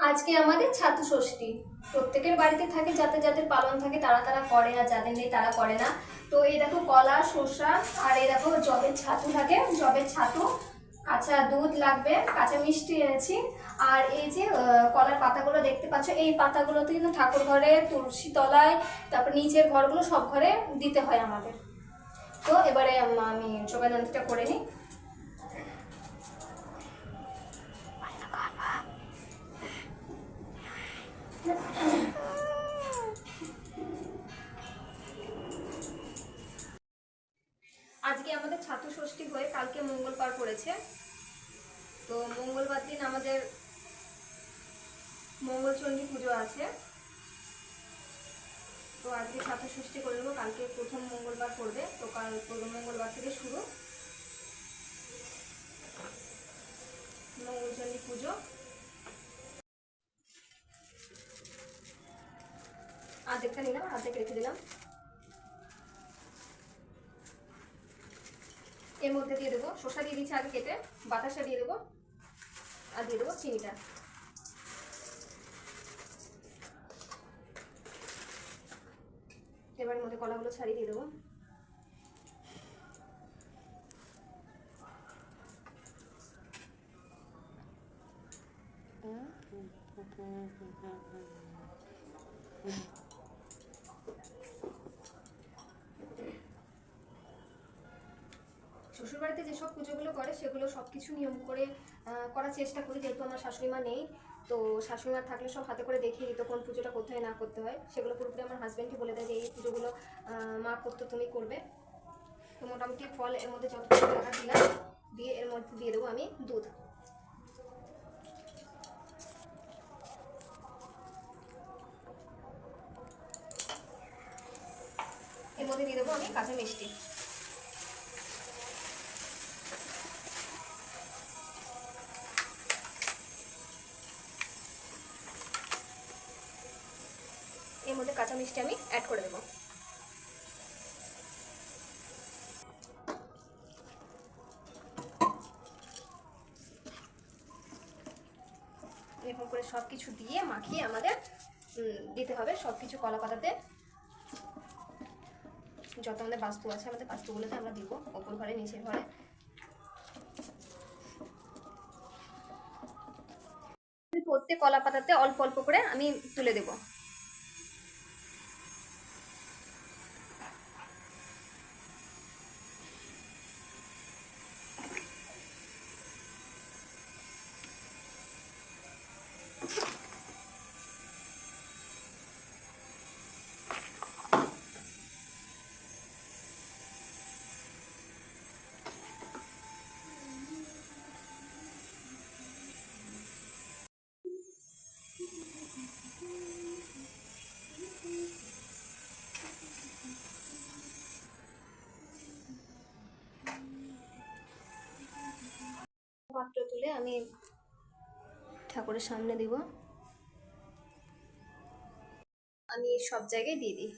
আজকে আমাদের ছাতু ষষ্ঠী প্রত্যেকের বাড়িতে থাকে, যাতে যাদের পালন থাকে তারা তারা করে আর যাদের নেই তারা করে না। তো এই দেখো কলা, শসা আর এই দেখো জবের ছাতু থাকে, জবের ছাতু, কাঁচা দুধ লাগবে, কাঁচা মিষ্টি এনেছি। আর এই যে কলার পাতাগুলো দেখতে পাচ্ছ, এই পাতাগুলোতে কিন্তু ঠাকুর ঘরে তুলসী তলায়, তারপর নিচের ঘরগুলো সব ঘরে দিতে হয় আমাদের। তো এবারে আমি যোগাযন্ত্রটা করে নিই। আজকে আমাদের ছাত্র ষষ্ঠী হয়ে কালকে মঙ্গলবার পড়েছে। তো মঙ্গলবার দিন আমাদের মঙ্গলচণ্ডী পুজো আছে। তো আজকে ছাত্র ষষ্ঠী করে নেব, কালকে প্রথম মঙ্গলবার পড়বে। তো কাল প্রথম মঙ্গলবার থেকে শুরু। মঙ্গলচণ্ডী পুজো। আর্ধেকটা নিলাম, আর্ধেক রেখে দিলাম। এর মধ্যে দিয়ে দেবো। শসা দিয়ে দিচ্ছি আগে কেটে বাতাসা দিয়ে দেবো আর দিয়ে দেবো চিনিটা। এবার মধ্যে কলাগুলো ছাড়িয়ে দিয়ে দেবো। শ্বশুরবাড়িতে যেসব পুজোগুলো করে, সেগুলো সব কিছু নিয়ম করে করার চেষ্টা করি, যেহেতু আমার শাশুড়ি মা নেই। তো শাশুড়ি মা থাকলে সব হাতে করে দেখিয়ে দিত কোন পুজোটা কোথায় না করতে হয়। সেগুলো পুরোপুরি আমার হাজব্যান্ডকে বলে দেয় যে, এই পুজোগুলো মা করতো, তুমি করবে। তো মোটামুটি ফল এর মধ্যে যত টাকা দিলাম, দিয়ে এর মধ্যে দিয়ে দেবো আমি দুধ। এর মধ্যে দিয়ে দেবো আমি কাঁচা মিষ্টি। এর মধ্যে কাঁচা মিষ্টি আমি অ্যাড করে দেবো। এরকম করে সব কিছু দিয়ে মাখিয়ে আমাদের দিতে হবে। সব কিছু কলা পাতাতে যত আমাদের বাস্তু আছে, আমাদের বাস্তুগুলোতে আমরা দিব, ওপর ঘরে, নিচের ঘরে। প্রত্যেক কলা পাতাতে অল্প অল্প করে আমি তুলে দেবো। পাত্র তুলে আমি ঠাকুরের সামনে দিব। আমি সব জায়গায় দিয়ে দিই।